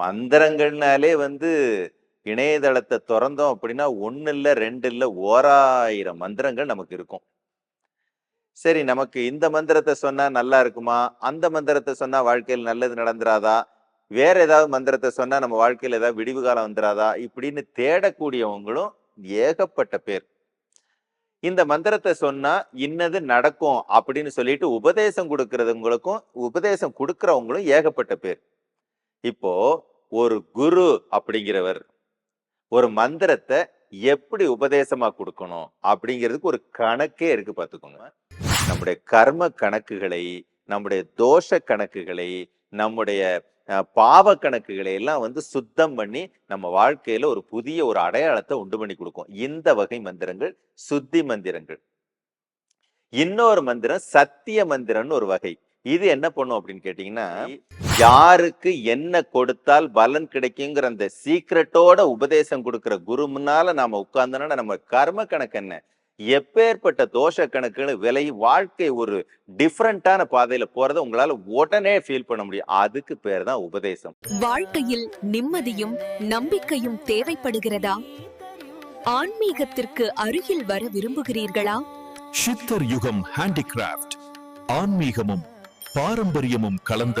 மந்திரங்கள்னாலே வந்து இணையதளத்தை திறந்தோம் அப்படின்னா ஒன்று இல்லை ரெண்டு இல்லை ஓராயிரம் மந்திரங்கள் நமக்கு இருக்கும். சரி நமக்கு இந்த மந்திரத்தை சொன்னால் நல்லா இருக்குமா? அந்த மந்திரத்தை சொன்னால் வாழ்க்கையில் நல்லது நடந்துராதா? வேற ஏதாவது மந்திரத்தை சொன்னால் நம்ம வாழ்க்கையில் ஏதாவது விடிவு காலம் வந்துடாதா இப்படின்னு தேடக்கூடியவங்களும் ஏகப்பட்ட பேர். இந்த மந்திரத்தை சொன்னா இன்னது நடக்கும் அப்படின்னு சொல்லிட்டு உபதேசம் கொடுக்கறதுங்களுக்கும் உபதேசம் கொடுக்கறவங்களும் ஏகப்பட்ட பேர். இப்போ ஒரு குரு அப்படிங்கிறவர் ஒரு மந்திரத்தை எப்படி உபதேசமா கொடுக்கணும் அப்படிங்கிறதுக்கு ஒரு கணக்கே இருக்கு பார்த்துக்கோங்க. நம்முடைய கர்ம கணக்குகளை நம்முடைய தோஷ கணக்குகளை நம்முடைய பாவ கணக்குகளை எல்லாம் வந்து சுத்தம் பண்ணி நம்ம வாழ்க்கையில ஒரு புதிய ஒரு அடையாளத்தை உண்டு பண்ணி கொடுக்கும். இந்த வகை மந்திரங்கள் சுத்தி மந்திரங்கள். இன்னொரு மந்திரம் சத்திய மந்திரம்னு ஒரு வகை. இது என்ன பண்ணும் அப்படின்னு கேட்டீங்கன்னா யாருக்கு என்ன கொடுத்தால் பலன் கிடைக்குங்கிற அந்த சீக்ரெட்டோட உபதேசம் கொடுக்கிற குரு முன்னால நாம உட்கார்ந்தோம்னா நம்ம கர்ம கணக்கு என்ன? எப்பேற்பட்ட தோஷ கணக்குன்னு விலகி வாழ்க்கை ஒரு டிஃப்ரெண்டான பாதையில போறதை உங்களால உடனே ஃபீல் பண்ண முடியும். அதுக்கு பேர் தான் உபதேசம். வாழ்க்கையில் நிம்மதியும் நம்பிக்கையும் தேவைப்படுகிறதா? ஆன்மீகத்திற்கு அருகில் வர விரும்புகிறீர்களா? சித்தர் யுகம் ஹேண்டிகிராஃப்ட் ஆன்மீகமும் பாரம்பரியமும் கலந்த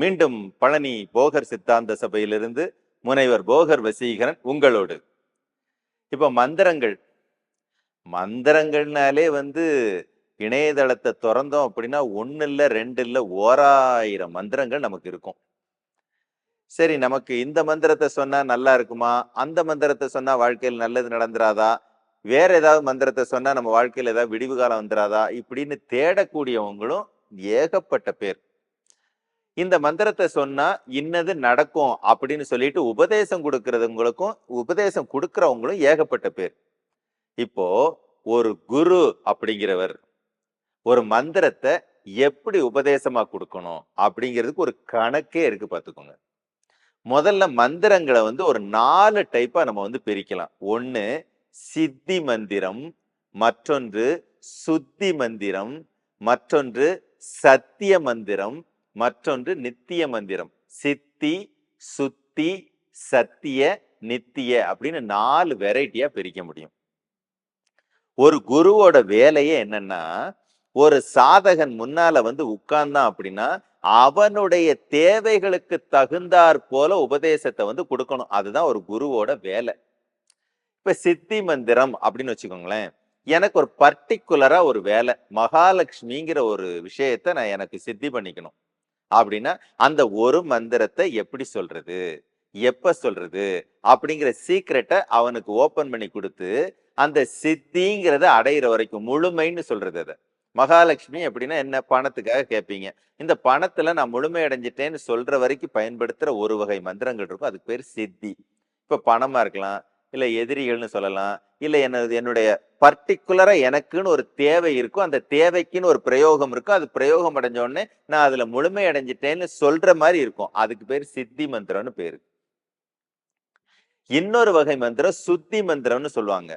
மீண்டும் பழனி போகர் சித்தாந்த சபையிலிருந்து முனைவர் போகர் வசீகரன் உங்களோடு. இப்போ மந்திரங்கள். மந்திரங்கள்னாலே வந்து இணையதளத்தை திறந்தோம் அப்படின்னா ஒன்று இல்லை ரெண்டு இல்லை ஓராயிரம் மந்திரங்கள் நமக்கு இருக்கும். சரி நமக்கு இந்த மந்திரத்தை சொன்னால் நல்லா இருக்குமா? அந்த மந்திரத்தை சொன்னால் வாழ்க்கையில் நல்லது நடந்துராதா? வேற ஏதாவது மந்திரத்தை சொன்னால் நம்ம வாழ்க்கையில் ஏதாவது விடிவு காலம் வந்துடாதா இப்படின்னு தேடக்கூடியவங்களும் ஏகப்பட்ட பேர். இந்த மந்திரத்தை சொன்னா இன்னது நடக்கும் அப்படின்னு சொல்லிட்டு உபதேசம் கொடுக்கறதுங்களுக்கும் உபதேசம் கொடுக்கறவங்களும் ஏகப்பட்ட பேர். இப்போ ஒரு குரு அப்படிங்கிறவர் ஒரு மந்திரத்தை எப்படி உபதேசமா கொடுக்கணும் அப்படிங்கிறதுக்கு ஒரு கணக்கே இருக்கு பார்த்துக்கோங்க. முதல்ல மந்திரங்களை வந்து ஒரு நாலு டைப்பா நம்ம வந்து பிரிக்கலாம். ஒன்று சித்தி மந்திரம் மற்றொன்று சுத்தி மந்திரம் மற்றொன்று சத்திய மந்திரம் மற்றொன்று நித்திய மந்திரம். சித்தி சுத்தி சத்திய நித்திய அப்படின்னு நாலு வெரைட்டியா பிரிக்க முடியும். ஒரு குருவோட வேலையே என்னன்னா ஒரு சாதகன் முன்னால வந்து உட்கார்ந்தான் அப்படின்னா அவனுடைய தேவைகளுக்கு தகுந்தாற் போல உபதேசத்தை வந்து கொடுக்கணும். அதுதான் ஒரு குருவோட வேலை. இப்ப சித்தி மந்திரம் அப்படின்னு வச்சுக்கோங்களேன் எனக்கு ஒரு பர்டிகுலரா ஒரு வேலை. மகாலட்சுமிங்கிற ஒரு விஷயத்த நான் எனக்கு சித்தி பண்ணிக்கணும். அப்படின்னா அந்த ஒரு மந்திரத்தை எப்படி சொல்றது? எப்ப சொல்றது? அப்படிங்கிற சீக்ரெட்டை அவனுக்கு ஓபன் பண்ணி கொடுத்து அந்த சித்திங்கிறத அடையிற வரைக்கும் முழுமைன்னு சொல்றது அதை. மகாலட்சுமி அப்படின்னா என்ன பணத்துக்காக கேட்பீங்க இந்த பணத்துல நான் முழுமை அடைஞ்சிட்டேன்னு சொல்ற வரைக்கும் பயன்படுத்துற ஒரு வகை மந்திரங்கள் இருக்கும். அதுக்கு பேர் சித்தி. இப்ப பணமா இருக்கலாம் இல்லை எதிரிகள்னு சொல்லலாம். இல்லை என்னது என்னுடைய பர்டிகுலராக எனக்குன்னு ஒரு தேவை இருக்கும் அந்த தேவைக்குன்னு ஒரு பிரயோகம் இருக்கும் அது பிரயோகம் அடைஞ்சோடனே நான் அதில் முழுமை அடைஞ்சிட்டேன்னு சொல்ற மாதிரி இருக்கும். அதுக்கு பேர் சித்தி மந்திரம்னு பேரு. இன்னொரு வகை மந்திரம் சுத்தி மந்திரம்னு சொல்லுவாங்க.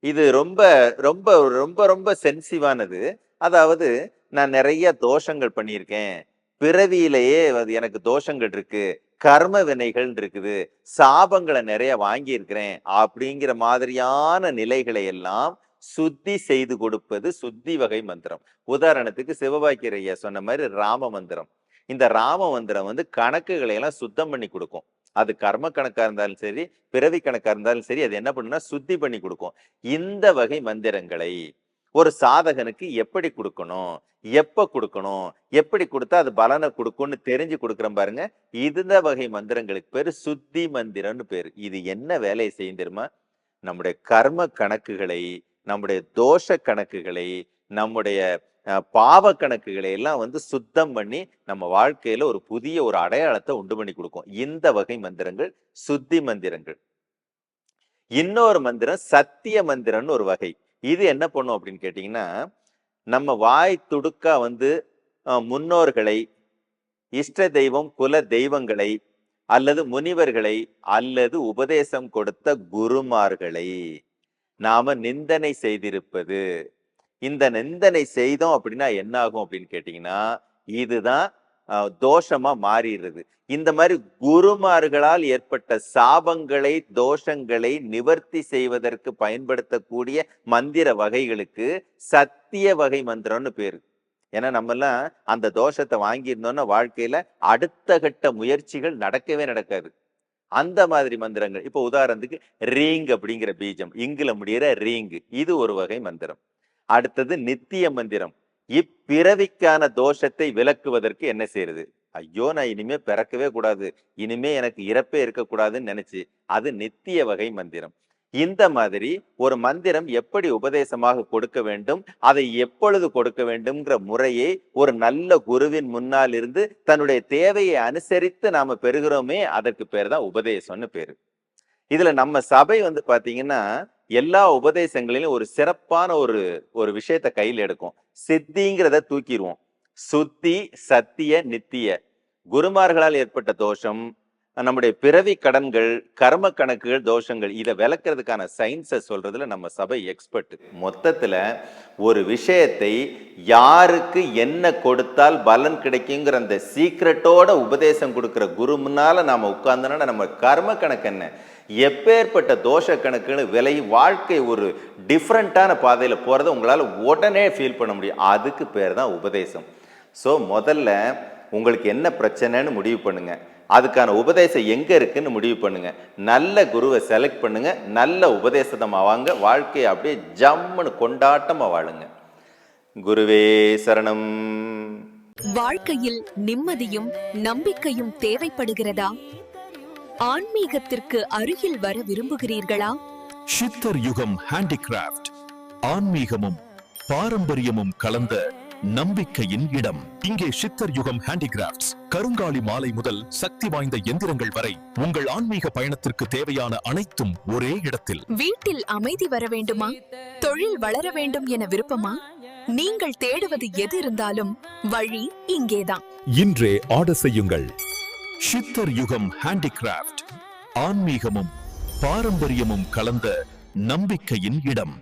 இது ரொம்ப ரொம்ப ரொம்ப ரொம்ப சென்சிவானது அதாவது நான் நிறைய தோஷங்கள் பண்ணியிருக்கேன். பிறவியிலேயே அது எனக்கு தோஷங்கள் இருக்கு. கர்ம வினைகள் இருக்குது சாபங்களை நிறைய வாங்கியிருக்கிறேன் அப்படிங்கிற மாதிரியான நிலைகளை எல்லாம் சுத்தி செய்து கொடுப்பது சுத்தி வகை மந்திரம். உதாரணத்துக்கு சிவபாக்கியர் ஐயா சொன்ன மாதிரி ராம மந்திரம். இந்த ராம மந்திரம் வந்து கணக்குகளை எல்லாம் சுத்தம் பண்ணி கொடுக்கும். அது கர்ம கணக்கா இருந்தாலும் சரி பிறவி கணக்கா இருந்தாலும் சரி அது என்ன பண்ணுன்னா சுத்தி பண்ணி கொடுக்கும். இந்த வகை மந்திரங்களை ஒரு சாதகனுக்கு எப்படி கொடுக்கணும்? எப்ப கொடுக்கணும்? எப்படி கொடுத்தா அது பலனை கொடுக்கும்னு தெரிஞ்சு கொடுக்குற பாருங்க. இந்த வகை மந்திரங்களுக்கு பேரு சுத்தி மந்திரம்னு பேரு. இது என்ன வேலையை செய்யும் தெரியுமா? நம்முடைய கர்ம கணக்குகளை நம்முடைய தோஷ கணக்குகளை நம்முடைய அஹ், பாவ கணக்குகளை எல்லாம் வந்து சுத்தம் பண்ணி நம்ம வாழ்க்கையில ஒரு புதிய ஒரு அடையாளத்தை உண்டு பண்ணி கொடுக்கும். இந்த வகை மந்திரங்கள் சுத்தி மந்திரங்கள். இன்னொரு மந்திரம் சத்திய மந்திரம்னு ஒரு வகை. இது என்ன பண்ணும் அப்படின்னு கேட்டிங்கன்னா நம்ம வாய் துடுக்கா வந்து முன்னோர்களை இஷ்ட தெய்வம் குல தெய்வங்களை அல்லது முனிவர்களை அல்லது உபதேசம் கொடுத்த குருமார்களை நாம நிந்தனை செய்திருப்பது. இந்த நிந்தனை செய்தோம் அப்படின்னா என்ன ஆகும் அப்படின்னு கேட்டிங்கன்னா இதுதான் தோஷமா மாறிடுறது. இந்த மாதிரி குருமார்களால் ஏற்பட்ட சாபங்களை தோஷங்களை நிவர்த்தி செய்வதற்கு பயன்படுத்தக்கூடிய மந்திர வகைகளுக்கு சத்திய வகை மந்திரம்னு பேரு. ஏன்னா நம்ம எல்லாம் அந்த தோஷத்தை வாங்கியிருந்தோம்னா வாழ்க்கையில அடுத்த கட்ட முயற்சிகள் நடக்கவே நடக்காது. அந்த மாதிரி மந்திரங்கள் இப்போ உதாரணத்துக்கு ரீங் அப்படிங்கிற பீஜம் இங்குல முடியிற ரீங் இது ஒரு வகை மந்திரம். அடுத்தது நித்திய மந்திரம். இப்பிறவிக்கான தோஷத்தை விலக்குவதற்கு என்ன செய்யறது ஐயோ நான் இனிமே பிறக்கவே கூடாது. இனிமே எனக்கு இறப்பே இருக்கக்கூடாதுன்னு நினைச்சு அது நித்திய வகை மந்திரம். இந்த மாதிரி ஒரு மந்திரம் எப்படி உபதேசமாக கொடுக்க வேண்டும்? அதை எப்பொழுது கொடுக்க வேண்டும்ங்கிற முறையை ஒரு நல்ல குருவின் முன்னால் இருந்து தன்னுடைய தேவையை அனுசரித்து நாம பெறுகிறோமே அதற்கு பேர் தான் உபதேசம்னு பேரு. இதுல நம்ம சபை வந்து பாத்தீங்கன்னா எல்லா உபதேசங்களிலும் ஒரு சிறப்பான ஒரு ஒரு விஷயத்தை கையில் எடுக்கும். சித்திங்கிறத தூக்கிடுவோம். சுத்தி சத்திய நித்திய. குருமார்களால் ஏற்பட்ட தோஷம் நம்முடைய பிறவி கடன்கள் கர்ம கணக்குகள் தோஷங்கள் இதை விளக்குறதுக்கான சயின்ஸை சொல்றதுல நம்ம சபை எக்ஸ்பர்ட் மொத்தத்தில் ஒரு விஷயத்தை யாருக்கு என்ன கொடுத்தால் பலன் கிடைக்குங்கிற அந்த சீக்ரெட்டோட உபதேசம் கொடுக்குற குரு நாம உட்கார்ந்தோன்னா நம்ம கர்ம கணக்கு என்ன? எப்பேற்பட்ட தோஷ கணக்குன்னு விலை வாழ்க்கை ஒரு டிஃப்ரெண்ட்டான பாதையில் போகிறத உங்களால் உடனே ஃபீல் பண்ண முடியும். அதுக்கு பேர் தான் உபதேசம். ஸோ முதல்ல உங்களுக்கு என்ன பிரச்சனைன்னு முடிவு பண்ணுங்கள் அதுக்கான உபதேசம் எங்கே இருக்குன்னு முடிவு பண்ணுங்கள் நல்ல குருவை செலக்ட் பண்ணுங்கள் நல்ல உபதேசத்தமா வாங்க. வாழ்க்கையை அப்படியே ஜம்முன்னு கொண்டாட்டமாக வாழுங்க. குருவே சரணம். வாழ்க்கையில் நிம்மதியும் நம்பிக்கையும் தேவைப்படுகிறதா? ஆன்மீகத்திற்கு அருகில் வர விரும்புகிறீர்களா? சித்தர் யுகம் ஹேண்டிகிராஃப்ட் ஆன்மீகமும் பாரம்பரியமும் கலந்த நம்பிக்கையின் இடம். இங்கே சித்தர் யுகம் ஹேண்டிகிராஃப்ட்ஸ் கருங்காலி மாலை முதல் சக்தி வாய்ந்த எந்திரங்கள் வரை உங்கள் ஆன்மீக பயணத்திற்கு தேவையான அனைத்தும் ஒரே இடத்தில். வீட்டில் அமைதி வர வேண்டுமா? தொழில் வளர வேண்டும் என விருப்பமா? நீங்கள் தேடுவது எது இருந்தாலும் வழி இங்கேதான். இன்றே ஆர்டர் செய்யுங்கள். சித்தர் யுகம் ஹேண்டிகிராப்ட் ஆன்மீகமும் பாரம்பரியமும் கலந்த நம்பிக்கையின் இடம்.